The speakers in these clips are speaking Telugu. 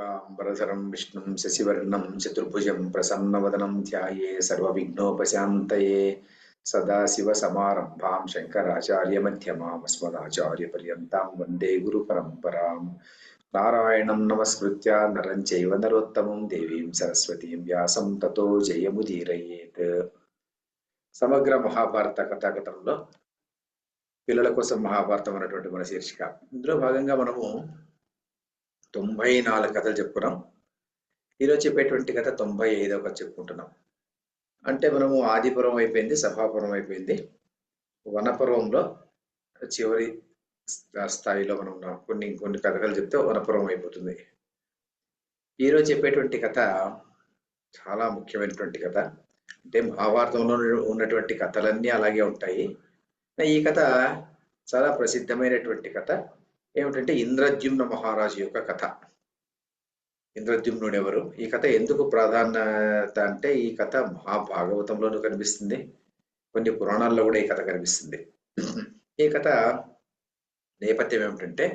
కాంబరధరం విష్ణుం శశివర్ణం చతుర్భుజం ప్రసన్నవదనం ధ్యాయే సర్వవిఘ్నోపశాంతయే సదాశివసమారంభాం శంకరాచార్యమ్యమాం అస్మదాచార్యపర్యంతం వందే గురుపరంపరాం నారాయణం నమస్కృత్య నరం చైవ నరోత్తమం దేవీం సరస్వతీం వ్యాసం తతో జయముదీరయేత్ సమగ్ర మహాభారత కథాకథంలో పిల్లల కోసం మహాభారతం అనేటువంటి మన శీర్షిక. ఇందులో భాగంగా మనము తొంభై నాలుగు కథలు చెప్పుకున్నాం. ఈరోజు చెప్పేటువంటి కథ తొంభై ఐదో కథ చెప్పుకుంటున్నాం. అంటే మనము ఆదిపురం అయిపోయింది సభాపురం అయిపోయింది. వనపురంలో చివరి స్థాయిలో మనం ఉన్నాం. కొన్ని కొన్ని కథలు చెప్తే వనపురం అయిపోతుంది. ఈరోజు చెప్పేటువంటి కథ చాలా ముఖ్యమైనటువంటి కథ. అంటే మహాభారతంలో ఉన్నటువంటి కథలన్నీ అలాగే ఉంటాయి. ఈ కథ చాలా ప్రసిద్ధమైనటువంటి కథ. ఏమిటంటే ఇంద్రద్యుమ్న మహారాజు యొక్క కథ. ఇంద్రద్యుమ్నుడు ఎవరు ఈ కథ ఎందుకు ప్రాధాన్యత అంటే ఈ కథ మహాభాగవతంలోనూ కనిపిస్తుంది. కొన్ని పురాణాల్లో కూడా ఈ కథ కనిపిస్తుంది. ఈ కథ నేపథ్యం ఏమిటంటే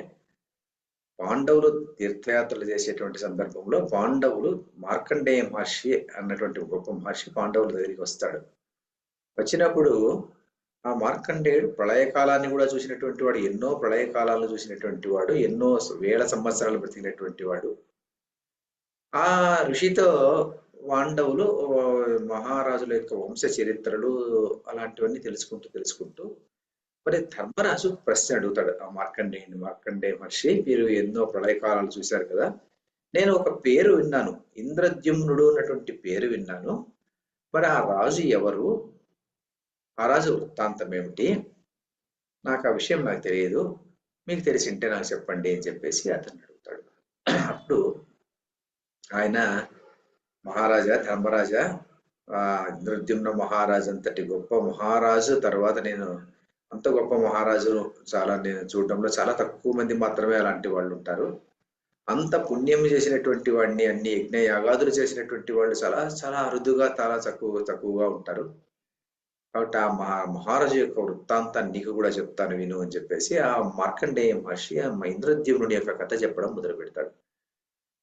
పాండవులు తీర్థయాత్రలు చేసేటువంటి సందర్భంలో పాండవులు మార్కండేయ మహర్షి అన్నటువంటి గొప్ప మహర్షి పాండవుల దగ్గరికి వస్తాడు. వచ్చినప్పుడు ఆ మార్కండేయుడు ప్రళయకాలాన్ని కూడా చూసినటువంటి వాడు ఎన్నో ప్రళయకాలాలను చూసినటువంటి వాడు ఎన్నో వేల సంవత్సరాలు బ్రతికినటువంటి వాడు. ఆ ఋషితో పాండవులు మహారాజుల యొక్క వంశ చరిత్రలు అలాంటివన్నీ తెలుసుకుంటూ తెలుసుకుంటూ మరి ధర్మరాజు ప్రశ్న అడుగుతాడు. ఆ మార్కండేయుని మార్కండే మహర్షి మీరు ఎన్నో ప్రళయకాలాలు చూశారు కదా నేను ఒక పేరు విన్నాను. ఇంద్రద్యుమ్నుడు అన్నటువంటి పేరు విన్నాను. మరి ఆ రాజు ఎవరు? ఆ రాజు వృత్తాంతం ఏమిటి? నాకు ఆ విషయం నాకు తెలియదు. మీకు తెలిసింటే నాకు చెప్పండి అని చెప్పేసి అతను అడుగుతాడు. అప్పుడు ఆయన మహారాజా ధర్మరాజా ఆ మహారాజు అంతటి గొప్ప మహారాజు తర్వాత నేను అంత గొప్ప మహారాజు చాలా నేను చూడడంలో చాలా తక్కువ మంది మాత్రమే అలాంటి వాళ్ళు ఉంటారు. అంత పుణ్యం చేసినటువంటి వాడిని అన్ని యజ్ఞ యాగాదులు చేసినటువంటి వాళ్ళు చాలా చాలా అరుదుగా చాలా తక్కువ తక్కువగా ఉంటారు. కాబట్టి ఆ మహా మహారాజు యొక్క వృత్తాంతాన్ని నీకు కూడా చెప్తాను విను అని చెప్పేసి ఆ మార్కండేయ మహర్షి ఆ ఇంద్రద్యుమ్నుడి యొక్క కథ చెప్పడం మొదలు పెడతాడు.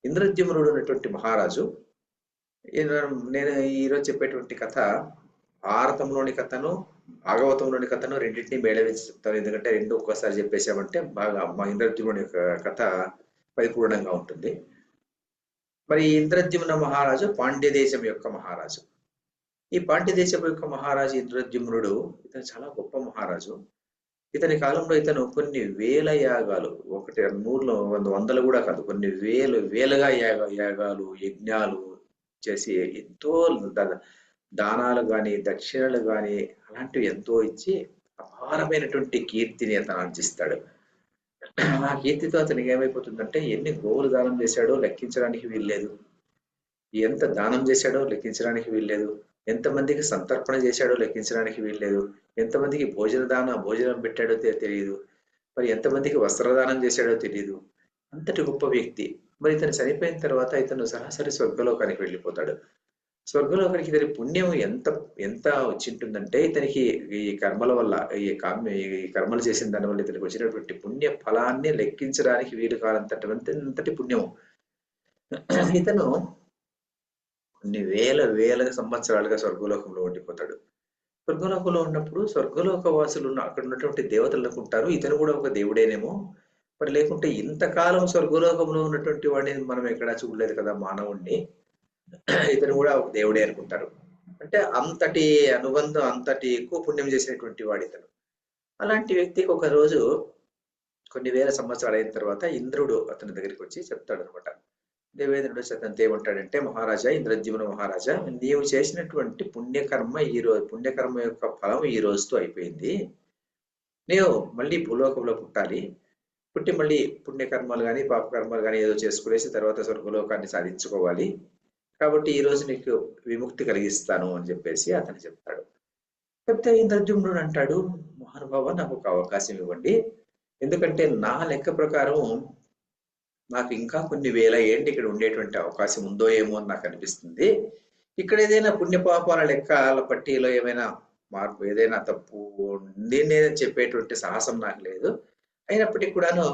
ఇంద్రద్యుమ్నుడు అనేటువంటి మహారాజు నేను ఈరోజు చెప్పేటువంటి కథ భారతంలోని కథను భాగవతంలోని కథను రెండింటిని మేళవించి చెప్తాను. ఎందుకంటే రెండు ఒక్కసారి చెప్పేసామంటే బాగా మా ఇంద్రద్యుమ్నుడి యొక్క కథ పరిపూర్ణంగా ఉంటుంది. మరి ఇంద్రద్యుమ్న మహారాజు పాండ్య దేశం యొక్క మహారాజు. ఈ పాండ్య దేశం యొక్క మహారాజు ఇంద్రద్యుమ్నుడు ఇతను చాలా గొప్ప మహారాజు. ఇతని కాలంలో ఇతను కొన్ని వేల యాగాలు ఒకటి నూరులో వంద వందలు కూడా కాదు కొన్ని వేలు వేలగా యాగ యాగాలు యజ్ఞాలు చేసి ఎంతో దానాలు కానీ దక్షిణలు కానీ అలాంటివి ఎంతో ఇచ్చి అపారమైనటువంటి కీర్తిని అతను ఆర్జిస్తాడు ఆ కీర్తితో అతనికి ఏమైపోతుందంటే ఎన్ని గోవులు దానం చేశాడో లెక్కించడానికి వీల్లేదు. ఎంత దానం చేశాడో లెక్కించడానికి వీల్లేదు. ఎంతమందికి సంతర్పణ చేశాడో లెక్కించడానికి వీల్లేదు. ఎంతమందికి భోజన దాన భోజనం పెట్టాడో తెలియదు. మరి ఎంతమందికి వస్త్రదానం చేశాడో తెలియదు అంతటి గొప్ప వ్యక్తి. మరి ఇతను చనిపోయిన తర్వాత ఇతను సరాసరి స్వర్గలోకానికి వెళ్ళిపోతాడు. స్వర్గలోకానికి ఇతని పుణ్యం ఎంత ఎంత వచ్చింటుందంటే ఇతనికి ఈ కర్మల వల్ల ఈ కామ్య ఈ కర్మలు చేసిన దాని వల్ల ఇతనికి వచ్చినటువంటి పుణ్య ఫలాన్ని లెక్కించడానికి వీలు కాలంతటి అంతటి పుణ్యము. ఇతను కొన్ని వేల వేల సంవత్సరాలుగా స్వర్గలోకంలో ఉండిపోతాడు. స్వర్గలోకంలో ఉన్నప్పుడు స్వర్గలోక వాసులు ఉన్న అక్కడ ఉన్నటువంటి దేవతలు అనుకుంటారు ఇతను కూడా ఒక దేవుడేనేమో. మరి లేకుంటే ఇంతకాలం స్వర్గలోకంలో ఉన్నటువంటి వాడిని మనం ఎక్కడా చూడలేదు కదా మానవుణ్ణి. ఇతను కూడా ఒక దేవుడే అనుకుంటారు. అంటే అంతటి అనుబంధం అంతటి ఎక్కువ పుణ్యం చేసినటువంటి వాడు ఇతను. అలాంటి వ్యక్తికి ఒక రోజు కొన్ని వేల సంవత్సరాలు అయిన తర్వాత ఇంద్రుడు అతని దగ్గరికి వచ్చి చెప్తాడు అనమాట దేవేంద్రుడు అతనితో ఏమంటాడంటే మహారాజా ఇంద్రజీవన మహారాజా నీవు చేసినటువంటి పుణ్యకర్మ ఈ రోజు పుణ్యకర్మ యొక్క ఫలం ఈ రోజుతో అయిపోయింది. నీవు మళ్ళీ భూలోకంలో పుట్టాలి. పుట్టి మళ్ళీ పుణ్యకర్మలు కానీ పాపకర్మలు కానీ ఏదో చేసుకునేసి తర్వాత స్వర్గలోకాన్ని సాధించుకోవాలి. కాబట్టి ఈ రోజు నీకు విముక్తి కలిగిస్తాను అని చెప్పేసి అతను చెప్తాడు. చెప్తే ఇంద్రజుమ్నుడు అంటాడు మహానుభావ నాకు ఒక అవకాశం ఇవ్వండి. ఎందుకంటే నా లెక్క ప్రకారం నాకు ఇంకా కొన్ని వేల ఏంటి ఇక్కడ ఉండేటువంటి అవకాశం ఉందో ఏమో అని నాకు అనిపిస్తుంది. ఇక్కడ ఏదైనా పుణ్యపాపాల లెక్కల పట్టీలో ఏమైనా మార్పు ఏదైనా తప్పు ఉంది నేను చెప్పేటువంటి సాహసం నాకు లేదు. అయినప్పటికీ కూడాను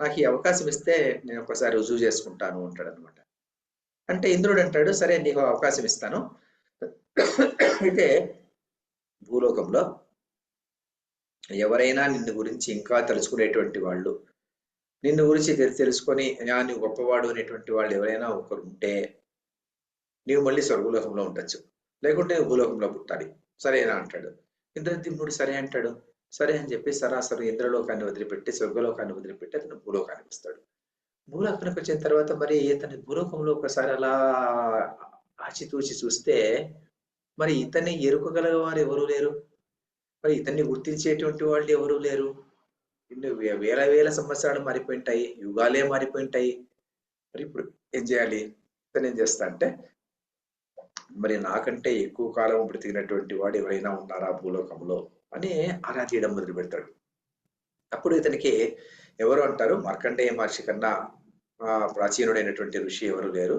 నాకు ఈ అవకాశం ఇస్తే నేను ఒకసారి రుజువు చేసుకుంటాను అంటాడు అనమాట అంటే ఇంద్రుడు అంటాడు సరే నీకు అవకాశం ఇస్తాను. అయితే భూలోకంలో ఎవరైనా నిన్ను గురించి ఇంకా తలుచుకునేటువంటి వాళ్ళు నిన్ను గురించి తెలుసుకొని "యా, నువ్వు గొప్పవాడు అనేటువంటి వాళ్ళు ఎవరైనా ఒకరు ఉంటే నీవు మళ్ళీ స్వర్గలోకంలో ఉండొచ్చు. లేకుంటే భూలోకంలో పుట్టాలి. సరేనా అంటాడు. ఇంద్రద్యుమ్నుడు సరే అంటాడు. సరే అని చెప్పి సరాసరి ఇంద్రలోకాన్ని వదిలిపెట్టి స్వర్గలోకాన్ని వదిలిపెట్టి అతను భూలోకానికి వస్తాడు. భూలోకానికి వచ్చిన తర్వాత మరి ఇతని భూలోకంలో ఒకసారి అలా ఆచితూచి చూస్తే మరి ఇతన్ని ఎరుకగల వారు ఎవరు లేరు? మరి ఇతన్ని గుర్తించేటువంటి వాళ్ళు ఎవరు లేరు? ఇన్ని వేల వేల సంవత్సరాలు మారిపోయింటాయి యుగాలే మారిపోయింటాయి. మరి ఇప్పుడు ఏం చేయాలి? ఏం చేస్తా అంటే మరి నాకంటే ఎక్కువ కాలం బ్రతికినటువంటి వాడు ఎవరైనా ఉన్నారా భూలోకంలో అని ఆరా తీయడం మొదలు పెడతాడు. అప్పుడు ఇతనికి ఎవరు అంటారు? మార్కండేయ మహర్షి కన్నా ప్రాచీనుడైనటువంటి ఋషి ఎవరు లేరు.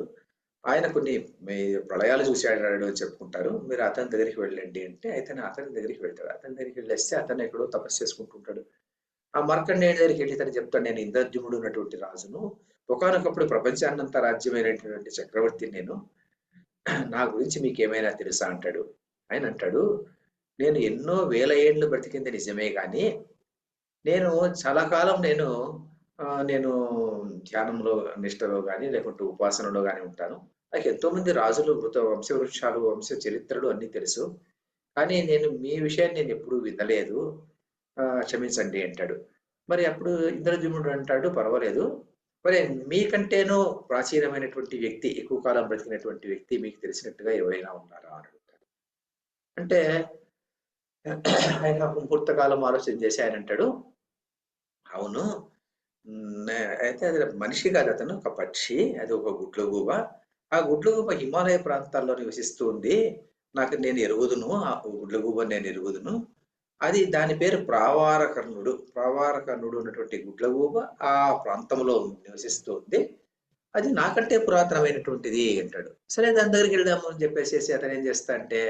ఆయన కొన్ని మీ ప్రళయాలు చూశాడు అని చెప్పుకుంటారు. మీరు అతని దగ్గరికి వెళ్ళండి అంటే అయితే అతని దగ్గరికి వెళ్తాడు. అతని దగ్గరికి వెళ్ళేస్తే అతను ఎక్కడో తపస్సు చేసుకుంటుంటాడు. ఆ మార్కండేయుడి దగ్గరికి వెళ్ళి తను చెప్తాను నేను ఇంద్రద్యుముడు ఉన్నటువంటి రాజును. ఒకనొకప్పుడు ప్రపంచాన్నంతా రాజ్యమైనటువంటి చక్రవర్తి నేను. నా గురించి మీకు ఏమైనా తెలుసా అంటాడు. ఆయన అంటాడు నేను ఎన్నో వేల ఏళ్ళు బ్రతికింది నిజమే కానీ నేను చాలా కాలం నేను నేను ధ్యానంలో నిష్టలో కానీ లేకుంటే ఉపాసనలో కానీ ఉంటాను. నాకు ఎంతో మంది రాజులు మృత వంశవృక్షాలు వంశ చరిత్రలు అన్ని తెలుసు. కానీ నేను మీ విషయాన్ని నేను ఎప్పుడూ వినలేదు. క్షమించండి అంటాడు. మరి అప్పుడు ఇంద్రద్యుమ్నుడు అంటాడు పర్వాలేదు. మరి మీకంటేనూ ప్రాచీనమైనటువంటి వ్యక్తి ఎక్కువ కాలం బ్రతికినటువంటి వ్యక్తి మీకు తెలిసినట్టుగా ఎవరైనా ఉన్నారా? అని అడుగుతాడు. అంటే ఆయన ముహూర్తకాలం ఆలోచన చేసి ఆయన అంటాడు అవును. అయితే అది మనిషి కాదు అతను ఒక పక్షి అది ఒక గుడ్లగూబ ఆ గుడ్లగూబ హిమాలయ ప్రాంతాల్లో నివసిస్తూ ఉంది. నాకు నేను ఎరుగుదును ఆ గుడ్లగూబ నేను ఎరుగుదును. అది దాని పేరు ప్రావారకర్ణుడు. ప్రావారకర్ణుడు ఉన్నటువంటి గుడ్లగూబ ఆ ప్రాంతంలో నివసిస్తుంది. అది నాకంటే పురాతనమైనటువంటిది అంటాడు. సరే దాని దగ్గరికి వెళ్దాము అని చెప్పేసి అతను ఏం చేస్తా అంటే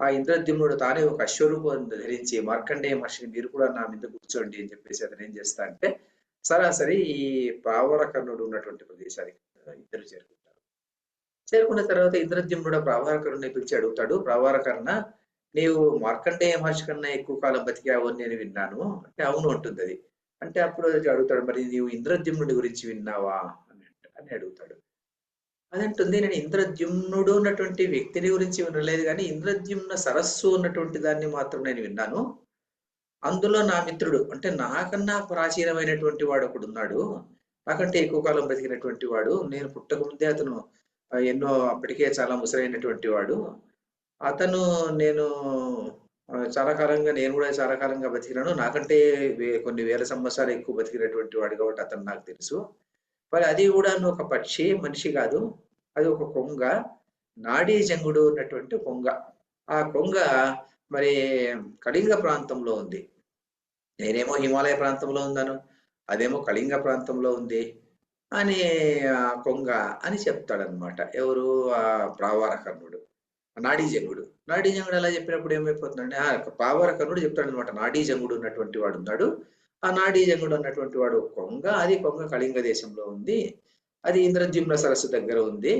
ఆ ఇంద్రద్యుమ్నుడు తానే ఒక అశ్వరూపం ధరించి మార్కండేయ మహర్షిని మీరు కూడా నా మీద కూర్చోండి అని చెప్పేసి అతను ఏం చేస్తా అంటే సరాసరి ఈ ప్రావరకర్ణుడు ఉన్నటువంటి ప్రదేశానికి ఇద్దరు చేరుకుంటారు. చేరుకున్న తర్వాత ఇంద్రద్యుమ్నుడు ప్రావారకర్ణుని పిలిచి అడుగుతాడు. ప్రావారకర్ణ నీవు మార్కండేయ మహర్షి కన్నా ఎక్కువ కాలం బతికావు అని నేను విన్నాను. అంటే అవును ఉంటుంది అది. అంటే అప్పుడు అడుగుతాడు మరి నీవు ఇంద్రద్యుమ్నుడి గురించి విన్నావా? అని అని అడుగుతాడు. అదంటుంది నేను ఇంద్రద్యుమ్నుడు ఉన్నటువంటి వ్యక్తిని గురించి వినలేదు కానీ ఇంద్రద్యుమ్న సరస్సు ఉన్నటువంటి దాన్ని మాత్రం నేను విన్నాను. అందులో నా మిత్రుడు అంటే నాకన్నా ప్రాచీనమైనటువంటి వాడు ఒకడు ఉన్నాడు. నాకంటే ఎక్కువ కాలం బ్రతికినటువంటి వాడు. నేను పుట్టకముందే అతను ఎన్నో అప్పటికే చాలా ముసలైనటువంటి వాడు. అతను నేను చాలా కాలంగా నేను కూడా చాలా కాలంగా బతికినాను. నాకంటే వే- కొన్ని వేల సంవత్సరాలు ఎక్కువ బతికినటువంటి వాడు కాబట్టి అతను నాకు తెలుసు. మరి అది కూడా ఒక పక్షి మనిషి కాదు. అది ఒక కొంగ. నాడీ జంగుడు ఉన్నటువంటి కొంగ. ఆ కొంగ మరి కళింగ ప్రాంతంలో ఉంది. నేనేమో హిమాలయ ప్రాంతంలో ఉన్నాను. అదేమో కళింగ ప్రాంతంలో ఉంది అని ఆ కొంగ అని చెప్తాడనమాట ఎవరు? ఆ ప్రావారకర్ణుడు. నాడీజంగుడు నాడీజంగుడు అలా చెప్పినప్పుడు ఏమైపోతుందంటే ఆ పావరకనుడు చెప్తాడు అనమాట నాడీజంగుడు ఉన్నటువంటి వాడు ఉన్నాడు. ఆ నాడీజంగుడు అన్నటువంటి వాడు కొంగ. అది కొంగ కళింగ దేశంలో ఉంది. అది ఇంద్రజిమ్న సరస్సు దగ్గర ఉంది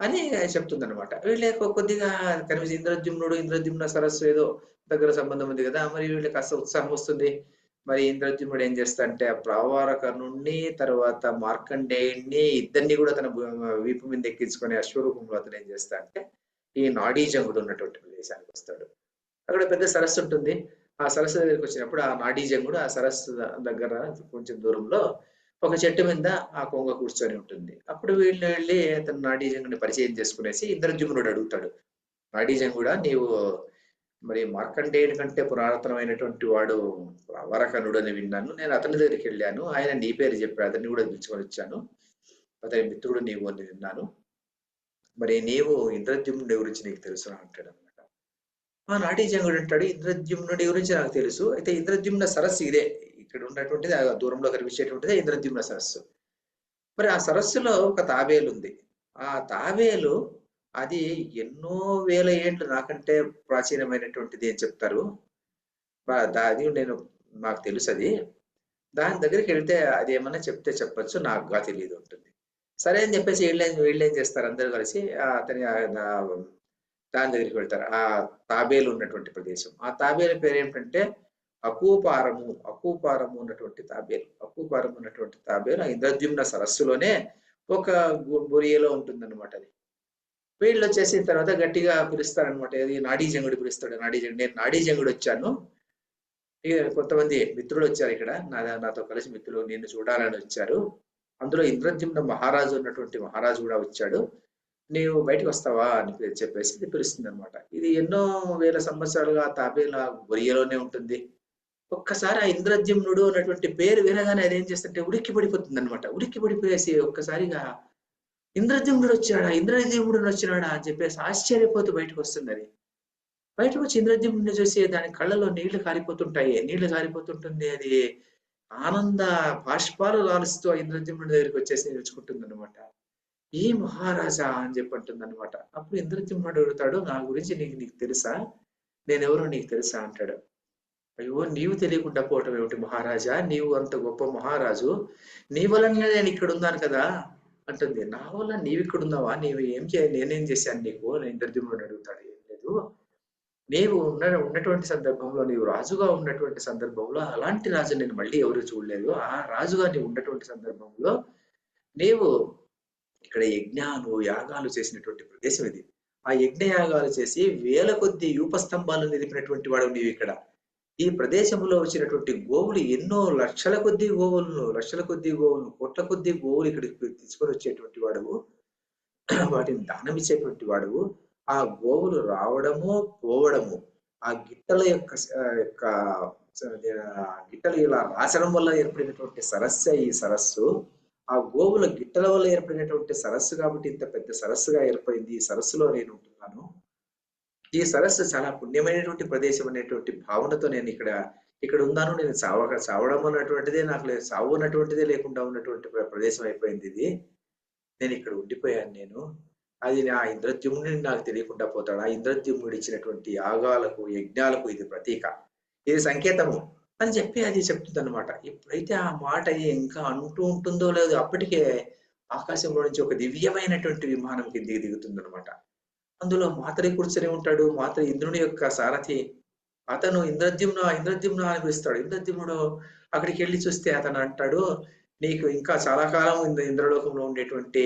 అని చెప్తుంది అనమాట వీళ్ళే కొద్దిగా కనిపిస్తుంది ఇంద్రజుమ్నుడు ఇంద్రజుమ్న సరస్సు ఏదో దగ్గర సంబంధం ఉంది కదా మరి వీళ్ళకి కాస్త ఉత్సాహం వస్తుంది. మరి ఇంద్రజుమ్నుడు ఏం చేస్తా అంటే ఆ ప్రావారకర్ణుణ్ణి తర్వాత మార్కండేయుణ్ణి ఇద్దరిని కూడా తన వీపు మీద ఎక్కించుకొని అశ్వరూపంలో అతను ఏం చేస్తా అంటే ఈ నాడీజంగుడు ఉన్నటువంటి ప్రదేశానికి వస్తాడు. అక్కడ పెద్ద సరస్సు ఉంటుంది. ఆ సరస్సు దగ్గరికి వచ్చినప్పుడు ఆ నాడీజంగుడు ఆ సరస్సు దగ్గర కొంచెం దూరంలో ఒక చెట్టు మీద ఆ కొంగ కూర్చొని ఉంటుంది. అప్పుడు వీళ్ళు వెళ్ళి అతను నాడీజంగుని పరిచయం చేసుకునేసి ఇంద్రజుమ్నుడు అడుగుతాడు. నాడీజంగుడా నీవు మరి మార్కండేయుడి కంటే పురాతనమైనటువంటి వాడు వరకనుడు అని విన్నాను. నేను అతని దగ్గరికి వెళ్ళాను. ఆయన నీ పేరు చెప్పాడు అతన్ని కూడా పిలుచుకొని వచ్చాను. అతని మిత్రుడు నీవు అని విన్నాను. మరి నీవు ఇంద్రద్యుమ్నుడి గురించి నీకు తెలుసు అంటాడు అనమాట ఆ నాటీజంగుడు అంటాడు ఇంద్రద్యుమ్నుడి గురించి నాకు తెలుసు. అయితే ఇంద్రద్యుమ్న సరస్సు ఇదే. ఇక్కడ ఉన్నటువంటిది ఆ దూరంలో కనిపించేటువంటిదే ఇంద్రద్యుమ్న సరస్సు. మరి ఆ సరస్సులో ఒక తాబేలు ఉంది. ఆ తాబేలు అది ఎన్నో వేల ఏండ్లు నాకంటే ప్రాచీనమైనటువంటిది అని చెప్తారు. అది నేను నాకు తెలుసు అది. దాని దగ్గరికి వెళ్తే అది ఏమన్నా చెప్తే చెప్పొచ్చు నాకుగా తెలియదు ఉంటుంది సరే అని చెప్పేసి వీళ్ళేం వీళ్ళేం చేస్తారు? అందరూ కలిసి అతని దాని దగ్గరికి వెళ్తారు. ఆ తాబేలు ఉన్నటువంటి ప్రదేశం. ఆ తాబేలు పేరు ఏమిటంటే అకూపారము. అకూపారము ఉన్నటువంటి తాబేలు. అకూపారము ఉన్నటువంటి తాబేలు ఆ ఇంద్రద్యుమ్న సరస్సులోనే ఒక గు- బొరియలో ఉంటుందన్నమాట అది. వీళ్ళు వచ్చేసిన తర్వాత గట్టిగా పిలుస్తారనమాట ఇది నాడీ జంగుడు పిలుస్తాడు. నాడీ జంగుడు నేను నాడీ జంగుడు వచ్చాను. ఇక కొంతమంది మిత్రులు వచ్చారు ఇక్కడ. నా నాతో కలిసి మిత్రులు నిన్ను చూడాలని వచ్చారు. అందులో ఇంద్రద్యుమ్న మహారాజు ఉన్నటువంటి మహారాజు కూడా వచ్చాడు. నీవు బయటకు వస్తావా? అని చెప్పేసి ఇది పిలుస్తుంది అనమాట ఇది ఎన్నో వేల సంవత్సరాలుగా ఆ తాబేల బొరియలోనే ఉంటుంది. ఒక్కసారి ఆ ఇంద్రద్యుమ్నుడు అన్నటువంటి పేరు వినగానే అది ఏం చేస్తుంటే ఉడిక్కి పడిపోతుంది అనమాట ఉడిక్కి పడిపోయేసి ఒక్కసారిగా ఇంద్రద్యుమ్నుడు వచ్చాడా? ఇంద్రద్యుమ్నుడు వచ్చినాడా? అని చెప్పేసి ఆశ్చర్యపోతూ బయటకు వస్తుంది అది బయటకు వచ్చి ఇంద్రద్యుమ్నుడిని చూసి దాని కళ్ళలో నీళ్ళు కారిపోతుంటాయి. నీళ్ళు కారిపోతుంటుంది అది? ఆనంద బాష్పాలు లాలుస్తూ ఆ ఇంద్రద్యుమ్నుడి దగ్గరికి వచ్చేసి నిలుచుకుంటుంది అనమాట ఏ మహారాజా అని చెప్పి అంటుంది అనమాట అప్పుడు ఇంద్రజిమ్ముడు అడుగుతాడు నా గురించి నీకు నీకు తెలుసా? నేనెవరో నీకు తెలుసా? అంటాడు. అయ్యో నీవు తెలియకుండా పోవటం ఏమిటి మహారాజా? నీవు అంత గొప్ప మహారాజు. నీ వలన నేను ఇక్కడ ఉన్నాను కదా? అంటుంది. నా వల్ల నీవు ఇక్కడ ఉన్నావా? నీవు ఏం చేయ నేనేం చేశాను నీకు? ఇంద్రజిమ్ముడు అడుగుతాడు. ఏం లేదు. నీవు ఉన్న ఉన్నటువంటి సందర్భంలో నీవు రాజుగా ఉన్నటువంటి సందర్భంలో అలాంటి రాజు నేను మళ్ళీ ఎవరు చూడలేదు. ఆ రాజుగా నీవు ఉన్నటువంటి సందర్భంలో నీవు ఇక్కడ యజ్ఞాలు యాగాలు చేసినటువంటి ప్రదేశం ఇది. ఆ యజ్ఞ యాగాలు చేసి వేల కొద్ది యూపస్తంభాలు నిలిపినటువంటి వాడు నీవు ఇక్కడ. ఈ ప్రదేశంలో వచ్చినటువంటి గోవులు ఎన్నో లక్షల కొద్ది గోవులను లక్షల కొద్ది గోవులను కోట్ల కొద్ది గోవులు ఇక్కడికి తీసుకొని వచ్చేటువంటి వాడువు వాటిని దానం ఇచ్చేటువంటి వాడువు ఆ గోవులు రావడము పోవడము ఆ గిట్టల యొక్క యొక్క గిట్టలు ఇలా రాసడం వల్ల ఏర్పడినటువంటి సరస్సు ఈ సరస్సు ఆ గోవుల గిట్టల వల్ల ఏర్పడినటువంటి సరస్సు కాబట్టి ఇంత పెద్ద సరస్సుగా ఏర్పడింది. ఈ సరస్సులో నేను ఉంటున్నాను. ఈ సరస్సు చాలా పుణ్యమైనటువంటి ప్రదేశం అనేటువంటి భావనతో నేను ఇక్కడ ఇక్కడ ఉన్నాను. నేను చావక చావడం అన్నటువంటిదే నాకు లేదు చావు అన్నటువంటిదే లేకుండా ఉన్నటువంటి ప్రదేశం అయిపోయింది ఇది. నేను ఇక్కడ ఉండిపోయాను నేను. అది ఆ ఇంద్రద్యుమ్నుడి నాకు తెలియకుండా పోతాడు. ఆ ఇంద్రద్యుమ్నుడు ఇచ్చినటువంటి యాగాలకు యజ్ఞాలకు ఇది ప్రతీక. ఇది సంకేతము. అని చెప్పి అది చెప్తుంది అనమాట ఎప్పుడైతే ఆ మాట ఇంకా అంటూ ఉంటుందో లేదో అప్పటికే ఆకాశంలో నుంచి ఒక దివ్యమైనటువంటి విమానం కిందికి దిగుతుంది అనమాట అందులో మాతరి కూర్చొని ఉంటాడు. మాతరి ఇంద్రుని యొక్క సారథి. అతను ఇంద్రద్యుమ్ను ఇంద్రద్యుమ్ను అని పిలుస్తాడు ఇంద్రద్యుమ్నుడు అక్కడికి వెళ్ళి చూస్తే అతను అంటాడు నీకు ఇంకా చాలా కాలం ఇంద్ర ఇంద్రలోకంలో ఉండేటువంటి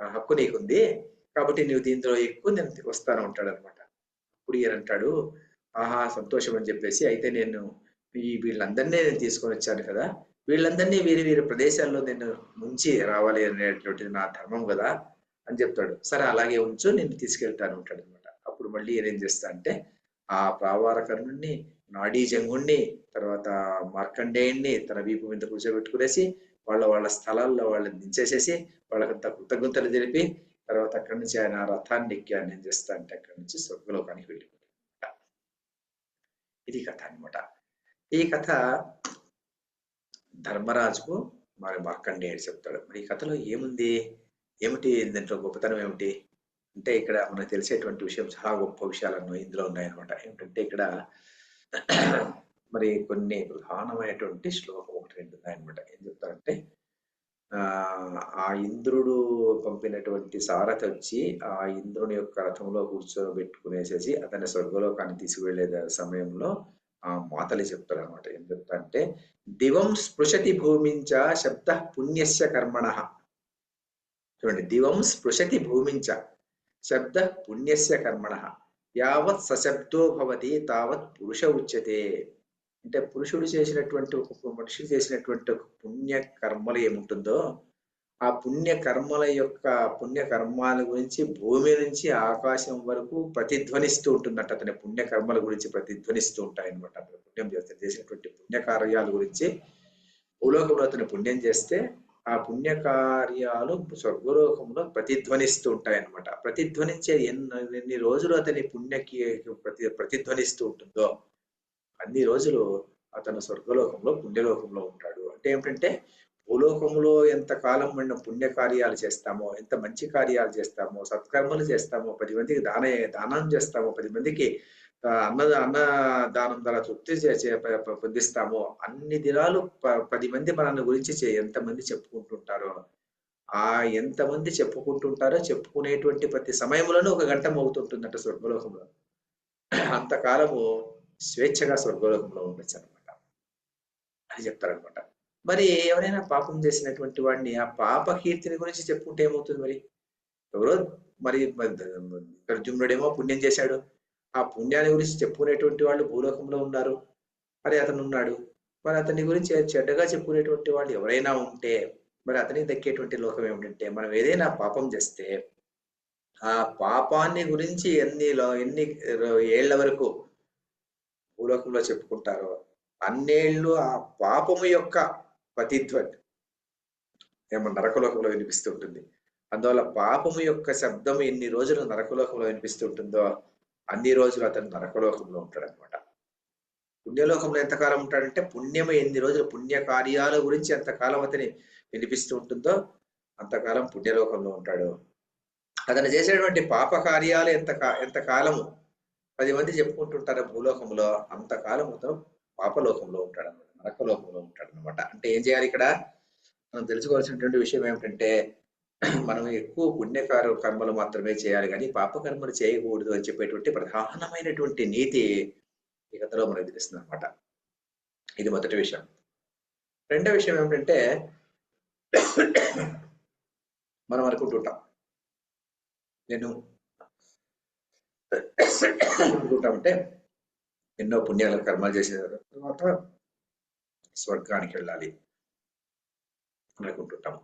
హక్కు నీకుంది. కాబట్టి నువ్వు దీంట్లో ఎక్కువ నేను వస్తాను ఉంటాడు అనమాట అప్పుడు ఈయన అంటాడు ఆహా సంతోషం అని చెప్పేసి అయితే నేను ఈ వీళ్ళందరినీ నేను తీసుకొని వచ్చాను కదా. వీళ్ళందరినీ వేరే వేరే ప్రదేశాల్లో నేను ముంచి రావాలి అనేటువంటిది నా ధర్మం కదా అని చెప్తాడు. సరే అలాగే ఉంచు నేను తీసుకెళ్తాను ఉంటాడు అనమాట అప్పుడు మళ్ళీ ఏం చేస్తా అంటే ఆ ప్రావారకర్ణుణ్ణి నాడీ జంగుణ్ణి తర్వాత మార్కండేయుణ్ణి తన వీపు మీద కూర్చోబెట్టుకునేసి వాళ్ళ వాళ్ళ స్థలాల్లో వాళ్ళని దించేసేసి వాళ్ళకంతా కృతజ్ఞతలు తెలిపి తర్వాత అక్కడి నుంచి ఆయన ఆ రథాన్ని ఎక్కి ఆయన ఏం చేస్తా అంటే అక్కడి నుంచి స్వర్గలోకానికి వెళ్ళిపోతాడు ఇది కథ అన్నమాట. ఈ కథ ధర్మరాజుకు మరి మార్కండేయుడు చెప్తాడు. మరి ఈ కథలో ఏముంది? ఏమిటి? దీంట్లో గొప్పతనం ఏమిటి? అంటే ఇక్కడ మనకు తెలిసేటువంటి విషయం చాలా గొప్ప విషయాలను ఇందులో ఉన్నాయన్నమాట. ఏమిటంటే ఇక్కడ మరి కొన్ని ప్రధానమైనటువంటి శ్లోకం ఒకటి రెండు ఉన్నాయన్నమాట. ఏం చెప్తారంటే ఆ ఆ ఇంద్రుడు పంపినటువంటి సారథి వచ్చి ఆ ఇంద్రుని యొక్క రథంలో కూర్చోబెట్టుకునేసేసి అతని స్వర్గలోకాన్ని తీసుకువెళ్ళే సమయంలో ఆ మాతలు చెప్తారు అనమాట ఏం చెప్తా అంటే దివం స్పృశతి భూమించ శబ్ద పుణ్యస్య కర్మణ. చూడండి దివం స్పృశతి భూమించ శబ్ద పుణ్యస్య కర్మణ. యావత్ సశబ్దో భవతి తావత్ పురుష ఉచ్యతే. అంటే పురుషుడు చేసినటువంటి ఒక మనిషి చేసినటువంటి ఒక పుణ్య కర్మలు ఏముంటుందో ఆ పుణ్య కర్మల యొక్క పుణ్య కర్మాల గురించి భూమి నుంచి ఆకాశం వరకు ప్రతిధ్వనిస్తూ ఉంటుందంట. అతని పుణ్య కర్మల గురించి ప్రతిధ్వనిస్తూ ఉంటాయి అనమాట అతను పుణ్యం చేస్తే చేసినటువంటి పుణ్య కార్యాల గురించి భూలోకంలో అతను పుణ్యం చేస్తే ఆ పుణ్య కార్యాలు స్వర్గలోకంలో ప్రతిధ్వనిస్తూ ఉంటాయి అనమాట ప్రతిధ్వనించే ఎన్ని ఎన్ని రోజులు అతని పుణ్యకి ప్రతి ప్రతిధ్వనిస్తూ ఉంటుందో అన్ని రోజులు అతను స్వర్గలోకంలో పుణ్యలోకంలో ఉంటాడు. అంటే ఏమిటంటే భూలోకంలో ఎంత కాలం మనం పుణ్య కార్యాలు చేస్తామో ఎంత మంచి కార్యాలు చేస్తామో సత్కర్మలు చేస్తామో పది మందికి దాన దానం చేస్తామో పది మందికి అన్న అన్న దానం ద్వారా తృప్తి చే- ప- పొందిస్తామో అన్ని దినాలు ప- పది మంది మనల్ని గురించి చే- ఎంతమంది చెప్పుకుంటుంటారో ఆ ఎంతమంది చెప్పుకుంటుంటారో చెప్పుకునేటువంటి ప్రతి సమయంలోనూ ఒక గంట మోగుతుంటుందంట స్వర్గలోకంలో. అంతకాలము స్వేచ్ఛగా స్వర్గలోకంలో ఉండొచ్చు అనమాట అని చెప్తారనమాట. మరి ఎవరైనా పాపం చేసినటువంటి వాడిని ఆ పాప కీర్తిని గురించి చెప్పుకుంటే ఏమవుతుంది మరి? ఎవరో మరి అర్జునుడేమో పుణ్యం చేశాడు. ఆ పుణ్యాన్ని గురించి చెప్పుకునేటువంటి వాళ్ళు భూలోకంలో ఉన్నారు. మరి అతను ఉన్నాడు. మరి అతని గురించి చెడ్డగా చెప్పుకునేటువంటి వాళ్ళు ఎవరైనా ఉంటే మరి అతనికి దక్కేటువంటి లోకం ఏమిటంటే మనం ఏదైనా పాపం చేస్తే ఆ పాపాన్ని గురించి ఎన్ని ఎన్ని ఏళ్ళ వరకు భూలోకంలో చెప్పుకుంటారో అన్నేళ్ళు ఆ పాపము యొక్క ప్రతిధ్వని ఏమో నరకలోకంలో వినిపిస్తూ ఉంటుంది. అందువల్ల పాపము యొక్క శబ్దం ఎన్ని రోజులు నరకలోకంలో వినిపిస్తుంటుందో అన్ని రోజులు అతను నరకలోకంలో ఉంటాడు అనమాట పుణ్యలోకంలో ఎంతకాలం ఉంటాడంటే పుణ్యము ఎన్ని రోజులు పుణ్య కార్యాల గురించి ఎంతకాలం అతని వినిపిస్తూ ఉంటుందో అంతకాలం పుణ్యలోకంలో ఉంటాడు. అతను చేసేటువంటి పాప కార్యాలు ఎంత ఎంతకాలము పది మంది చెప్పుకుంటుంటారు భూలోకంలో అంతకాలం అతను పాపలోకంలో ఉంటాడు అనమాట నరకలోకంలో ఉంటాడు అనమాట అంటే ఏం చేయాలి ఇక్కడ? మనం తెలుసుకోవాల్సినటువంటి విషయం ఏమిటంటే మనం ఎక్కువ పుణ్యకార కర్మలు మాత్రమే చేయాలి కానీ పాప కర్మలు చేయకూడదు అని చెప్పేటువంటి ప్రధానమైనటువంటి నీతి ఈ కథలో మనకు తెలుస్తుంది అనమాట ఇది మొదటి విషయం. రెండో విషయం ఏమిటంటే మనం అనుకుంటుంటాం నేను అనుకుంటామంటే ఎన్నో పుణ్యాల కర్మలు చేసిన తర్వాత స్వర్గానికి వెళ్ళాలి అనుకుంటుంటాము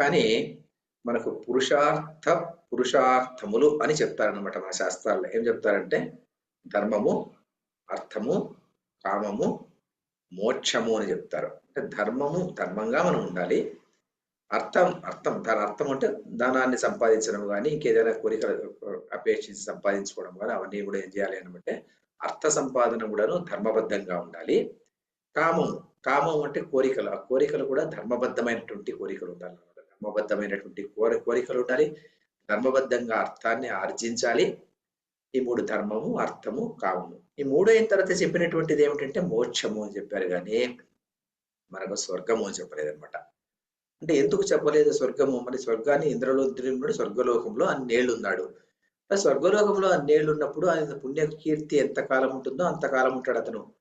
కానీ మనకు పురుషార్థ పురుషార్థములు అని చెప్తారనమాట మన శాస్త్రాల్లో. ఏం చెప్తారంటే ధర్మము అర్థము కామము మోక్షము అని చెప్తారు. అంటే ధర్మము ధర్మంగా మనం ఉండాలి. అర్థం అర్థం. దాని అర్థం అంటే ధనాన్ని సంపాదించడం కానీ ఇంకేదైనా కోరికలు అపేక్షించి సంపాదించుకోవడం కానీ అవన్నీ కూడా ఏం చేయాలి అనమంటే అర్థ సంపాదన కూడాను ధర్మబద్ధంగా ఉండాలి. కామం కామం అంటే కోరికలు. ఆ కోరికలు కూడా ధర్మబద్ధమైనటువంటి కోరికలు ఉండాలి ధర్మబద్ధమైనటువంటి కోరి కోరికలు ఉండాలి. ధర్మబద్ధంగా అర్థాన్ని ఆర్జించాలి. ఈ మూడు ధర్మము అర్థము కామము. ఈ మూడు అయిన తర్వాత చెప్పినటువంటిది ఏమిటంటే మోక్షము అని చెప్పారు కానీ మనకు స్వర్గము అని చెప్పలేదు అనమాట అంటే ఎందుకు చెప్పలేదు స్వర్గము? మరి స్వర్గాన్ని ఇంద్రలోద్రుడు స్వర్గలోకంలో అన్నేళ్ళు ఉన్నాడు మరి స్వర్గలోకంలో అన్నేళ్ళు ఉన్నప్పుడు ఆయన పుణ్యకీర్తి ఎంత కాలం ఉంటుందో అంతకాలం ఉంటాడు అతను.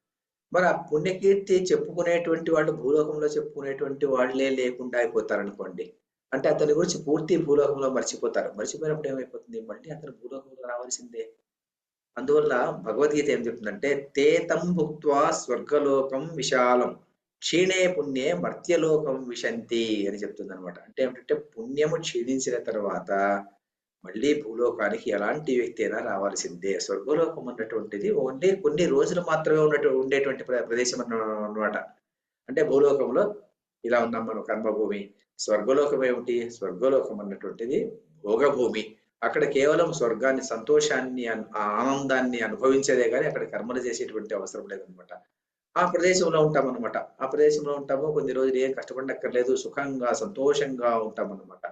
మరి ఆ పుణ్యకీర్తి చెప్పుకునేటువంటి వాళ్ళు భూలోకంలో చెప్పుకునేటువంటి వాళ్ళే లేకుండా అయిపోతారు అనుకోండి అంటే అతని గురించి పూర్తి భూలోకంలో మర్చిపోతారు. మర్చిపోయినప్పుడు ఏమైపోతుంది? మళ్ళీ అతను భూలోకంలో రావాల్సిందే. అందువల్ల భగవద్గీత ఏం చెప్తుందంటే తేతం భుక్వా స్వర్గలోకం విశాలం. క్షీణే పుణ్యే మర్త్యలోకం విశంతి అని చెప్తుంది అనమాట అంటే ఏమిటంటే పుణ్యము క్షీణించిన తర్వాత మళ్ళీ భూలోకానికి ఎలాంటి వ్యక్తి అయినా రావాల్సిందే. స్వర్గలోకం అన్నటువంటిది ఓన్లీ కొన్ని రోజులు మాత్రమే ఉన్నట్టు ఉండేటువంటి ప్ర- ప్రదేశం అన్నమాట. అంటే భూలోకంలో ఇలా ఉన్నాం మనం కర్మభూమి. స్వర్గలోకం ఏమిటి? స్వర్గలోకం అన్నటువంటిది భోగభూమి. అక్కడ కేవలం స్వర్గాన్ని సంతోషాన్ని ఆ ఆనందాన్ని అనుభవించేదే కానీ అక్కడ కర్మలు చేసేటువంటి అవసరం లేదనమాట ఆ ప్రదేశంలో ఉంటాం అనమాట ఆ ప్రదేశంలో ఉంటాము. కొన్ని రోజులు ఏం కష్టపడక్కర్లేదు. సుఖంగా సంతోషంగా ఉంటాం అనమాట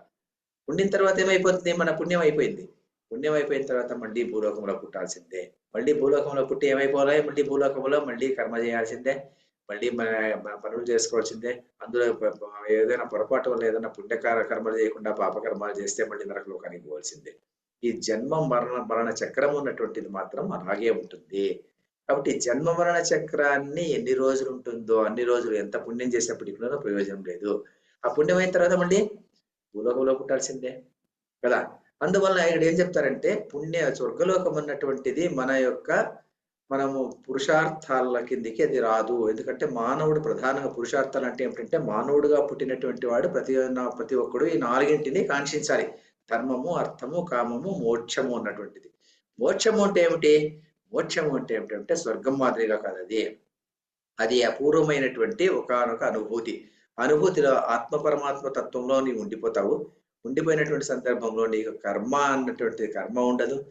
ఉండిన తర్వాత ఏమైపోతుంది? మన పుణ్యం అయిపోయింది. పుణ్యం అయిపోయిన తర్వాత మళ్ళీ భూలోకంలో పుట్టాల్సిందే. మళ్ళీ భూలోకంలో పుట్టి ఏమైపోవాలి? మళ్ళీ భూలోకంలో మళ్ళీ కర్మ చేయాల్సిందే. మళ్ళీ మన పనులు చేసుకోవాల్సిందే. అందులో ఏదైనా పొరపాటు వల్ల ఏదైనా పుణ్యకార కర్మలు చేయకుండా పాపకర్మాలు చేస్తే మళ్ళీ నరకలోకానికి పోవాల్సిందే. ఈ జన్మ మరణ మరణ చక్రం ఉన్నటువంటిది మాత్రం అలాగే ఉంటుంది. కాబట్టి జన్మ మరణ చక్రాన్ని ఎన్ని రోజులు ఉంటుందో అన్ని రోజులు ఎంత పుణ్యం చేసినప్పటికీ కూడా ప్రయోజనం లేదు. ఆ పుణ్యం అయిన తర్వాత మళ్ళీ భూలోకంలో పుట్టాల్సిందే కదా? అందువల్ల ఇక్కడ ఏం చెప్తారంటే పుణ్య స్వర్గలోకం అన్నటువంటిది మన యొక్క మనము పురుషార్థాల కిందికి అది రాదు. ఎందుకంటే మానవుడు ప్రధానంగా పురుషార్థాలు అంటే ఏమిటంటే మానవుడుగా పుట్టినటువంటి వాడు ప్రతి ప్రతి ఒక్కడు ఈ నాలుగింటిని కాంక్షించాలి. ధర్మము అర్థము కామము మోక్షము అన్నటువంటిది. మోక్షము అంటే ఏమిటి? మోక్షము అంటే ఏమిటంటే స్వర్గం మాదిరిగా కాదు అది. అది అపూర్వమైనటువంటి ఒకనొక అనుభూతి. అనుభూతిలో ఆత్మ పరమాత్మ తత్వంలో నీవు ఉండిపోతావు. ఉండిపోయినటువంటి సందర్భంలో నీకు కర్మ అన్నటువంటి కర్మ ఉండదు.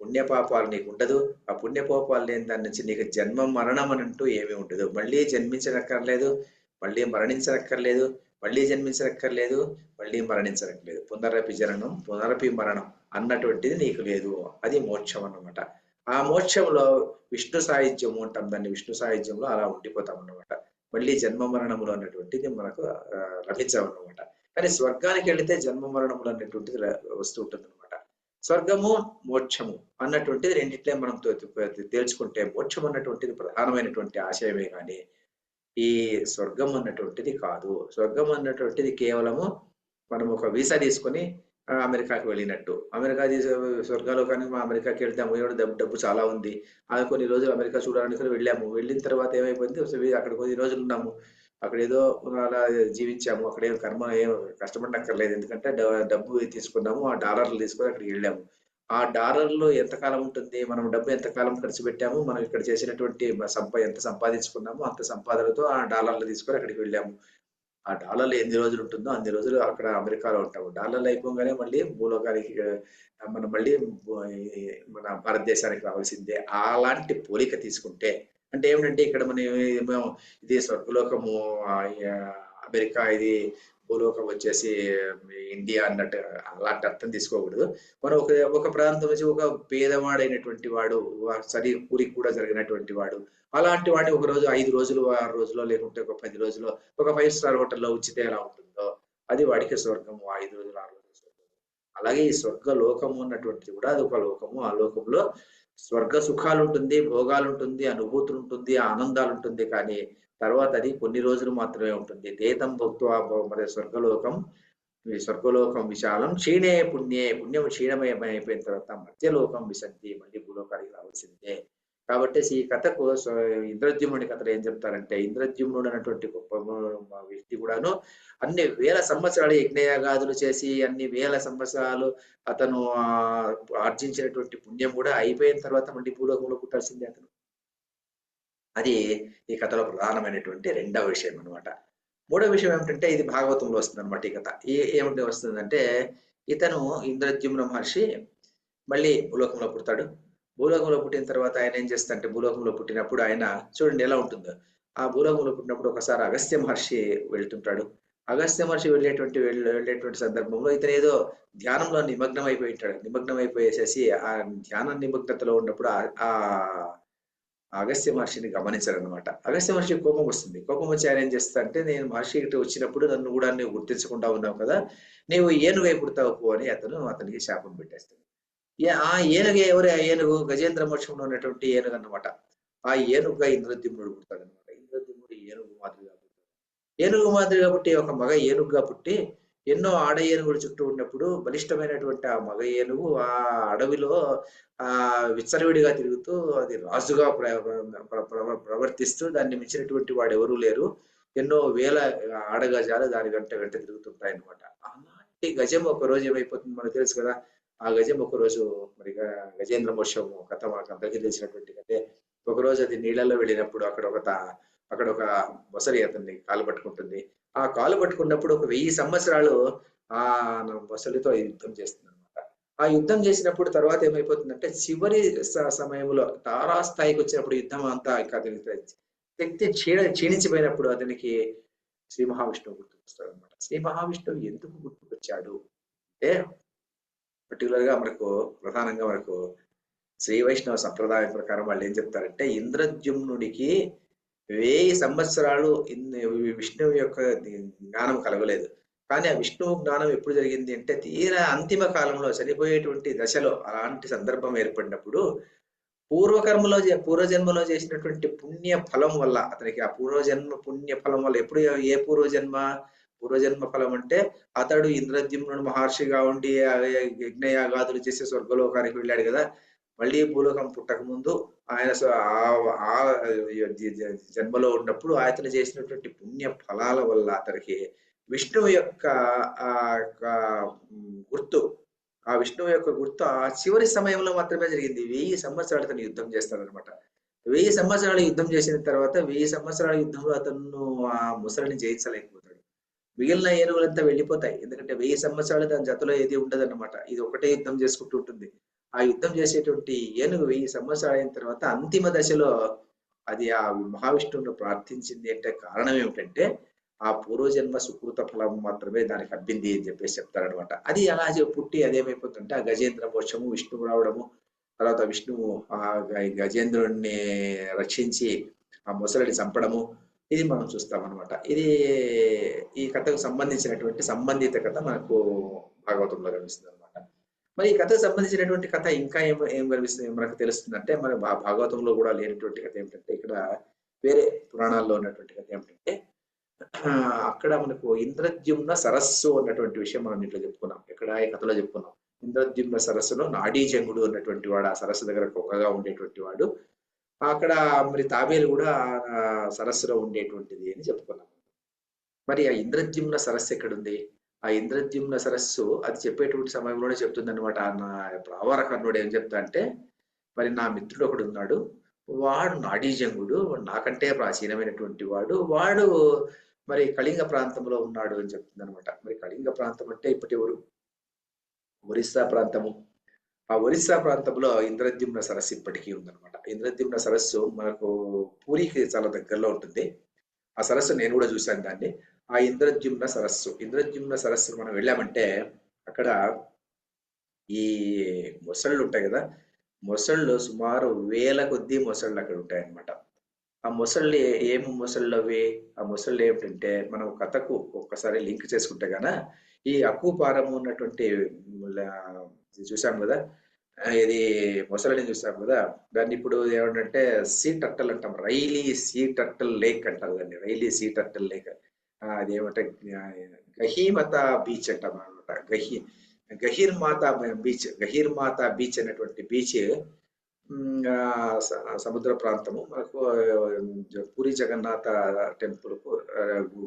పుణ్యపాపాలు నీకు ఉండదు. ఆ పుణ్యపాపాలు లేని దాని నుంచి నీకు జన్మ మరణం అని అంటూ ఏమీ ఉండదు. మళ్ళీ జన్మించనక్కర్లేదు. మళ్ళీ మరణించనక్కర్లేదు. మళ్ళీ జన్మించనక్కర్లేదు. మళ్ళీ మరణించనక్కర్లేదు. పునరపి జననం పునరపి మరణం అన్నటువంటిది నీకు లేదు. అది మోక్షం అన్నమాట. ఆ మోక్షంలో విష్ణు సాహిత్యము అంటాం. దాన్ని విష్ణు సాహిత్యంలో అలా ఉండిపోతాం అన్నమాట. మళ్ళీ జన్మ మరణములు అనేటువంటిది మనకు ఆ, లభించవన్నమాట కానీ స్వర్గానికి వెళితే జన్మ మరణములు అనేటువంటిది వస్తూ ఉంటుంది అనమాట స్వర్గము మోక్షము అన్నటువంటిది రెండిట్లే మనం తో- తేల్చుకుంటే మోక్షం అన్నటువంటిది ప్రధానమైనటువంటి ఆశయమే కానీ ఈ స్వర్గం అన్నటువంటిది కాదు. స్వర్గం అన్నటువంటిది కేవలము మనం ఒక వీసా తీసుకొని అమెరికాకి వెళ్ళినట్టు. అమెరికా తీసే స్వర్గాలు కానీ మా అమెరికాకి వెళ్తాము ఏడు డబ్బు డబ్బు చాలా ఉంది. అది కొన్ని రోజులు అమెరికా చూడడానికి వెళ్ళాము. వెళ్ళిన తర్వాత ఏమైపోయింది అక్కడ కొన్ని రోజులు ఉన్నాము. అక్కడ ఏదో అలా జీవించాము. అక్కడ ఏం కర్మ ఏం కష్టపడక్కర్లేదు. ఎందుకంటే డ- డబ్బు తీసుకున్నాము. ఆ డాలర్లు తీసుకొని అక్కడికి వెళ్ళాము. ఆ డాలర్లు ఎంతకాలం ఉంటుంది? మనం డబ్బు ఎంతకాలం ఖర్చు పెట్టాము? మనం ఇక్కడ చేసినటువంటి సంప ఎంత సంపాదించుకున్నామో? అంత సంపాదనతో ఆ డాలర్లు తీసుకొని అక్కడికి వెళ్ళాము. ఆ డాలర్లు ఎన్ని రోజులు ఉంటుందో అన్ని రోజులు అక్కడ అమెరికాలో ఉంటాము డాలర్లు అయిపోగానే మళ్ళీ భూలోకానికి మనం మళ్ళీ మన భారతదేశానికి రావాల్సిందే అలాంటి పోలిక తీసుకుంటే అంటే ఏమిటంటే ఇక్కడ మనం ఇది స్వర్గలోకము అమెరికా ఇది భూలోకం వచ్చేసి ఇండియా అన్నట్టు అలాంటి అర్థం తీసుకోకూడదు. మనం ఒక ఒక ప్రాంతం నుంచి ఒక పేదవాడైనటువంటి వాడు సరి ఊరికి కూడా జరిగినటువంటి వాడు అలాంటి వాడిని ఒక రోజు ఐదు రోజులు ఆరు రోజులో లేకుంటే ఒక పది రోజులు ఒక ఫైవ్ స్టార్ హోటల్లో ఉచితే ఎలా ఉంటుందో అది వాడికి స్వర్గము ఐదు రోజులు ఆరు రోజులు స్వర్గము అలాగే ఈ స్వర్గ లోకము అన్నటువంటిది కూడా అది ఒక లోకము. ఆ లోకంలో స్వర్గ సుఖాలు ఉంటుంది భోగాలు ఉంటుంది అనుభూతులు ఉంటుంది ఆనందాలు ఉంటుంది కానీ తర్వాత అది కొన్ని రోజులు మాత్రమే ఉంటుంది. దేతం భక్తువా మరి స్వర్గలోకం ఈ స్వర్గలోకం విశాలం క్షీణే పుణ్యే పుణ్యం క్షీణమయమైపోయిన తర్వాత మధ్యలోకం విశంతి మళ్ళీ భూలోకానికి రావాల్సిందే. కాబట్టి ఈ కథకు స్వ- ఇంద్రద్యుమ్నుడి కథలు ఏం చెప్తారంటే ఇంద్రద్యుమ్నుడు అనేటువంటి గొప్ప వ్యక్తి కూడాను అన్ని వేల సంవత్సరాలు యజ్ఞయాగాదులు చేసి అన్ని వేల సంవత్సరాలు అతను ఆర్జించినటువంటి పుణ్యం కూడా అయిపోయిన తర్వాత మళ్ళీ భూలోకంలో పుట్టాల్సిందే అతను. అది ఈ కథలో ప్రధానమైనటువంటి రెండవ విషయం అన్నమాట. మూడో విషయం ఏమిటంటే ఇది భాగవతంలో వస్తుంది అనమాట ఈ కథ. ఏ ఏమిటి వస్తుందంటే ఇతను ఇంద్రద్యుమ్న మహర్షి మళ్ళీ భూలోకంలో పుడతాడు. భూలోకంలో పుట్టిన తర్వాత ఆయన ఏం చేస్తాడంటే భూలోకంలో పుట్టినప్పుడు ఆయన చూడండి ఎలా ఉంటుందో. ఆ భూలోకంలో పుట్టినప్పుడు ఒకసారి అగస్త్య మహర్షి వెళ్తుంటాడు. అగస్త్య మహర్షి వెళ్ళేటువంటి వెళ్ళేటువంటి సందర్భంలో ఇతను ఏదో ధ్యానంలో నిమగ్నం అయిపోయి ఉంటాడు. నిమగ్నం అయిపోయేసేసి ఆ ధ్యాన నిమగ్నతలో ఉన్నప్పుడు ఆ అగస్త్య మహర్షిని గమనించారనమాట అగస్త్య మహర్షి కోపం వస్తుంది. కోపం వచ్చి ఆయన ఏం చేస్తాడంటే నేను మహర్షి ఇటు వచ్చినప్పుడు నన్ను కూడా నువ్వు గుర్తించకుండా ఉన్నావు కదా నీవు ఏనుగై పుడతావు పో అని అతను అతనికి శాపం పెట్టేస్తాడు. ఏ- ఆ ఏనుగు ఎవరు? ఆ ఏనుగు గజేంద్ర మోక్షంలో ఉన్నటువంటి ఏనుగు అనమాట ఆ ఏనుగుగా ఇంద్రద్యుమ్నుడు పుడతాడు అనమాట ఇంద్రద్యుమ్నుడు ఏనుగు మాదిరిగా పుట్టాడు ఏనుగు మాదిరిగా పుట్టి ఒక మగ ఏనుగుగా పుట్టి ఎన్నో ఆడ ఏనుగులు చుట్టూ ఉన్నప్పుడు బలిష్టమైనటువంటి ఆ మగ ఏనుగు ఆ అడవిలో ఆ విచ్చలవిడిగా తిరుగుతూ అది రాజుగా ప్రవర్తిస్తూ దాన్ని మించినటువంటి వాడు ఎవరూ లేరు. ఎన్నో వేల ఆడగజాలు దాని గంట వెంట తిరుగుతుంటాయి అనమాట అలాంటి గజం ఒక రోజు ఏమైపోతుంది మనకు తెలుసు కదా? ఆ గజం ఒక రోజు మరి గజేంద్ర మోషం కథ మనకు అందరికీ తెలిసినటువంటి కథే. ఒక రోజు అది నీళ్ళలో వెళ్ళినప్పుడు అక్కడ ఒక అక్కడ ఒక మొసలి అతన్ని కాలు పట్టుకుంటుంది. ఆ కాలు పట్టుకున్నప్పుడు ఒక వెయ్యి సంవత్సరాలు ఆ బసలితో యుద్ధం చేస్తుంది అనమాట ఆ యుద్ధం చేసినప్పుడు తర్వాత ఏమైపోతుందంటే చివరి సమయంలో తారాస్థాయికి వచ్చినప్పుడు యుద్ధం అంతా ఇంకా శక్తి క్షీణ క్షీణించిపోయినప్పుడు అతనికి శ్రీ మహావిష్ణువు గుర్తుకొస్తాడు అనమాట శ్రీ మహావిష్ణువు ఎందుకు గుర్తుకొచ్చాడు అంటే పర్టికులర్గా మనకు ప్రధానంగా మనకు శ్రీ వైష్ణవ సంప్రదాయం ప్రకారం వాళ్ళు ఏం చెప్తారంటే ఇంద్రద్యుమ్నుడికి వెయ్యి సంవత్సరాలు విష్ణువు యొక్క జ్ఞానం కలగలేదు. కానీ ఆ విష్ణువు జ్ఞానం ఎప్పుడు జరిగింది అంటే తీరా అంతిమ కాలంలో చనిపోయేటువంటి దశలో అలాంటి సందర్భం ఏర్పడినప్పుడు పూర్వకర్మలో చే- పూర్వజన్మలో చేసినటువంటి పుణ్య ఫలం వల్ల అతనికి ఆ పూర్వజన్మ పుణ్య ఫలం వల్ల ఎప్పుడు ఏ- పూర్వజన్మ? పూర్వజన్మ ఫలం అంటే అతడు ఇంద్రద్యుమ్నుడు మహర్షిగా ఉండి యజ్ఞయాగాదులు చేసి స్వర్గలోకానికి వెళ్ళాడు కదా. మళ్ళీ భూలోకం పుట్టక ముందు ఆయన ఆ- జన్మలో ఉన్నప్పుడు ఆయన చేసినటువంటి పుణ్య ఫలాల వల్ల అతనికి విష్ణువు యొక్క ఆ యొక్క, గుర్తు ఆ విష్ణువు యొక్క గుర్తు ఆ చివరి సమయంలో మాత్రమే జరిగింది. వెయ్యి సంవత్సరాలు అతను యుద్ధం చేస్తాడనమాట వెయ్యి సంవత్సరాలు యుద్ధం చేసిన తర్వాత వెయ్యి సంవత్సరాల యుద్ధంలో అతను ఆ ముసలిని జయించలేకపోతాడు. మిగిలిన ఏనుగులంతా వెళ్ళిపోతాయి. ఎందుకంటే వెయ్యి సంవత్సరాలు తన జతలో ఏది ఉండదన్నమాట. ఇది ఒకటే యుద్ధం చేసుకుంటూ ఉంటుంది. ఆ యుద్ధం చేసేటువంటి ఏనుగు వెయ్యి సంవత్సరాలు అయిన తర్వాత అంతిమ దశలో అది ఆ మహావిష్ణువును ప్రార్థించింది అంటే కారణం ఏమిటంటే ఆ పూర్వజన్మ సుకృత ఫలం మాత్రమే దానికి అబ్బింది అని చెప్పేసి చెప్తారనమాట అది అలా పుట్టి అదేమైపోతుంటే ఆ గజేంద్ర మోక్షము విష్ణువు రావడము తర్వాత విష్ణువు ఆ గ- గజేంద్రుడిని రక్షించి ఆ మొసలిని చంపడము ఇది మనం చూస్తాం అనమాట ఇది ఈ కథకు సంబంధించినటువంటి సంబంధిత కథ మనకు భాగవతంలో కనిపిస్తుంది మరి ఈ కథకు సంబంధించినటువంటి కథ ఇంకా ఏం ఏం కనిపిస్తుంది? మనకు తెలుస్తుంది. అంటే మన భాగవతంలో కూడా లేనటువంటి కథ ఏమిటంటే ఇక్కడ వేరే పురాణాల్లో ఉన్నటువంటి కథ ఏమిటంటే అక్కడ మనకు ఇంద్రద్యుమ్న సరస్సు అన్నటువంటి విషయం మనం ఇంట్లో చెప్పుకున్నాం. ఇక్కడ ఈ కథలో చెప్పుకున్నాం? ఇంద్రద్యుమ్న సరస్సులో నాడీజంగుడు అన్నటువంటి వాడు ఆ సరస్సు దగ్గర కుక్కగా ఉండేటువంటి వాడు. అక్కడ మరి తాబేలు కూడా సరస్సులో ఉండేటువంటిది అని చెప్పుకున్నాం. మరి ఆ ఇంద్రద్యుమ్న సరస్సు ఎక్కడుంది? ఆ ఇంద్రద్యుమ్న సరస్సు అది చెప్పేటువంటి సమయంలోనే చెప్తుంది అనమాట నా ప్రావర కర్ణుడు ఏం చెప్తా అంటే మరి నా మిత్రుడు ఒకడు ఉన్నాడు. వాడు నాడీజంగుడు. నాకంటే ప్రాచీనమైనటువంటి వాడు. వాడు మరి కళింగ ప్రాంతంలో ఉన్నాడు అని చెప్తుంది అనమాట మరి కళింగ ప్రాంతం అంటే ఇప్పటి ఎవరు ఒరిస్సా ప్రాంతము. ఆ ఒరిస్సా ప్రాంతంలో ఇంద్రద్యుమ్న సరస్సు ఇప్పటికీ ఉందన్నమాట. ఇంద్రద్యుమ్న సరస్సు మనకు పూరికి చాలా దగ్గరలో ఉంటుంది. ఆ సరస్సు నేను కూడా చూశాను దాన్ని. ఆ ఇంద్రద్యుమ్న సరస్సు. ఇంద్రద్యుమ్న సరస్సు మనం వెళ్ళామంటే అక్కడ ఈ మొసళ్ళు ఉంటాయి కదా మొసళ్ళు సుమారు వేల కొద్దీ మొసళ్ళు అక్కడ ఉంటాయన్నమాట. ఆ మొసళ్ళు ఏమి మొసళ్ళు అవి? ఆ మొసళ్ళు ఏమిటంటే మనం కథకు ఒక్కసారి లింక్ చేసుకుంటే గాన ఈ అక్కుపారము ఉన్నటువంటి చూసాం కదా ఇది మొసలని చూసాం కదా దాన్ని ఇప్పుడు ఏమంటే సీ టట్టల్ అంటాం. రైలీ సీ టట్టల్ లేక్ అంటారు దాన్ని. రైలీ సీ టట్టల్ లేక్. అదేమంటే గహీమత బీచ్ అంటాం అనమాట గహీ గహీర్మాత బీచ్ గహీర్మాత బీచ్ అనేటువంటి బీచ్ సముద్ర ప్రాంతము. మనకు పూరి జగన్నాథ టెంపుల్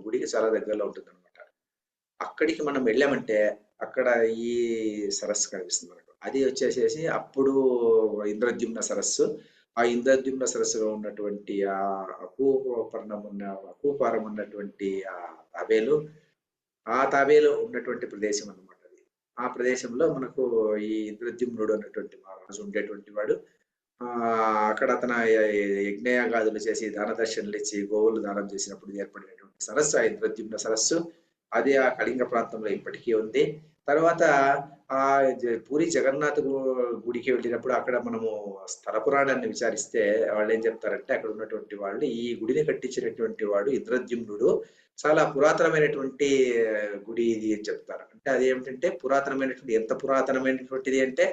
గుడికి చాలా దగ్గరలో ఉంటుంది అనమాట అక్కడికి మనం వెళ్ళామంటే అక్కడ ఈ సరస్సు కనిపిస్తుంది మనకు. అది వచ్చేసేసి అప్పుడు ఇంద్రద్యుమ్న సరస్సు. ఆ ఇంద్రద్యుమ్న సరస్సులో ఉన్నటువంటి ఆ కూపర్ణం ఉన్న అకూపారం ఉన్నటువంటి ఆ తాబేలు ఆ తాబేలు ఉన్నటువంటి ప్రదేశం అన్నమాట అది. ఆ ప్రదేశంలో మనకు ఈ ఇంద్రద్యుమ్నుడు అన్నటువంటి మహారాజు ఉండేటువంటి వాడు. అక్కడ అతను యజ్ఞయాగాదులు చేసి దాన దర్శనలు ఇచ్చి గోవులు దానం చేసినప్పుడు ఏర్పడినటువంటి సరస్సు ఆ ఇంద్రద్యుమ్న సరస్సు అది ఆ కళింగ ప్రాంతంలో ఇప్పటికీ ఉంది. తర్వాత ఆ పూరి జగన్నాథ్ గు- గుడికి వెళ్ళినప్పుడు అక్కడ మనము స్థల పురాణాన్ని విచారిస్తే వాళ్ళు ఏం చెప్తారంటే అక్కడ ఉన్నటువంటి వాళ్ళు ఈ గుడిని కట్టించినటువంటి వాడు ఇంద్రద్యుమ్నుడు. చాలా పురాతనమైనటువంటి గుడి ఇది అని చెప్తారు. అంటే అది ఏమిటంటే పురాతనమైనటువంటి ఎంత పురాతనమైనటువంటిది అంటే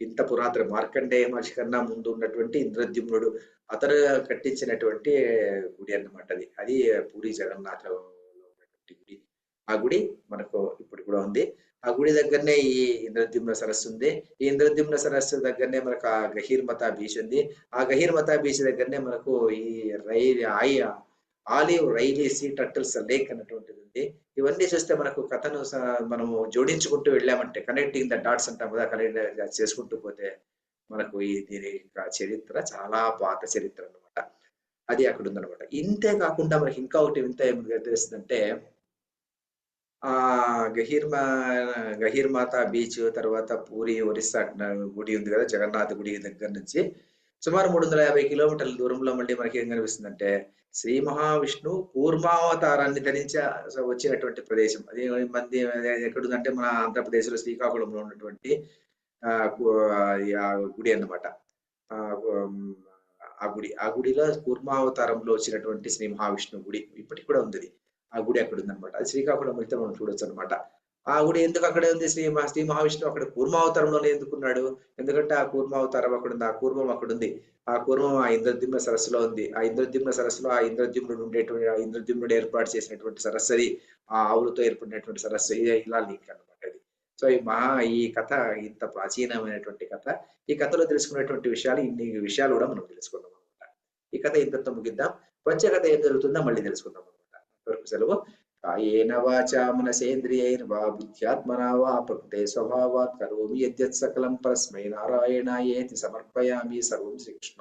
ఇంత పురాతన మార్కండేయ మహర్షి కన్నా ముందు ఉన్నటువంటి ఇంద్రద్యుమ్నుడు అతను కట్టించినటువంటి గుడి అన్నమాట అది. అది పూరి జగన్నాథ్ ఉన్నటువంటి గుడి. ఆ గుడి మనకు ఇప్పుడు కూడా ఉంది. ఆ గుడి దగ్గరనే ఈ ఇంద్రద్యుమ్న సరస్సు ఉంది. ఈ ఇంద్రద్యుమ్న సరస్సు దగ్గరనే మనకు ఆ గహీర్మతా బీచ్ ఉంది. ఆ గహీర్మతా బీచ్ దగ్గరనే మనకు ఈ రైల్ ఆయి ఆలివ్ రైలీ సీ టర్టిల్స్ లేక్ అన్నటువంటిది ఉంది. ఇవన్నీ చూస్తే మనకు కథను స- మనము జోడించుకుంటూ వెళ్ళామంటే కనెక్టింగ్ ద డాట్స్ అంటాం కదా కనెక్ట్ చేసుకుంటూ పోతే మనకు ఈ దీని చరిత్ర చాలా పాత చరిత్ర అన్నమాట. అది అక్కడ ఉందన్నమాట. ఇంతే కాకుండా మనకి ఇంకా ఒకటి ఇంత ఏమి తెలుస్తుందంటే గహీర్మా గహీర్మాత బీచ్ తర్వాత పూరి ఒరిస్సా గుడి ఉంది కదా జగన్నాథ్ గుడి దగ్గర నుంచి సుమారు మూడు వందల యాభై కిలోమీటర్ల దూరంలో మళ్ళీ మనకి ఏం కనిపిస్తుందంటే శ్రీ మహావిష్ణు కూర్మావతారాన్ని ధరించి వచ్చినటువంటి ప్రదేశం. అది మంది ఎక్కడుందంటే మన ఆంధ్రప్రదేశ్లో శ్రీకాకుళంలో ఉన్నటువంటి ఆ గుడి అన్నమాట. ఆ గుడి. ఆ గుడిలో కూర్మావతారంలో వచ్చినటువంటి శ్రీ మహావిష్ణు గుడి ఇప్పటికి కూడా ఉంది. ఆ గుడి అక్కడ ఉందన్నమాట. అది శ్రీకాకుళం వెళ్తే మనం చూడొచ్చు అనమాట ఆ గుడి ఎందుకు అక్కడే ఉంది? శ్రీ శ్రీ మహావిష్ణువు అక్కడ కూర్మావతారంలోనే ఎందుకున్నాడు? ఎందుకంటే ఆ కూర్మావతారం అక్కడ ఉంది ఆ కూర్మం అక్కడ ఉంది. ఆ కూర్మం ఆ ఇంద్రద్యుమ్న సరస్సులో ఉంది. ఆ ఇంద్రద్యుమ్న సరస్సులో ఆ ఇంద్రద్యుమ్నుడు ఉండేటువంటి ఆ ఇంద్రద్యుమ్నుడు ఏర్పాటు చేసినటువంటి సరస్సు అది ఆ ఆవులతో ఏర్పడినటువంటి సరస్సు ఇలా లింక్ అనమాట అది. సో ఈ మహా ఈ కథ ఇంత ప్రాచీనమైనటువంటి కథ. ఈ కథలో తెలుసుకునేటువంటి విషయాలు ఇన్ని విషయాలు కూడా మనం తెలుసుకుందాం అనమాట ఈ కథ ఇంతతో ముగిద్దాం. వచ్చే కథ ఏం జరుగుతుందో మళ్ళీ తెలుసుకుందాం వరకు సెలవు కాయేన వాచా మనసేంద్రియైర్వా బుద్ధ్యాత్మనా వా ప్రకృతే స్వభావాత్ కరోమి యద్యత్ సకలం పరస్మై నారాయణాయేతి సమర్పయామి. సర్వం శ్రీకృష్ణ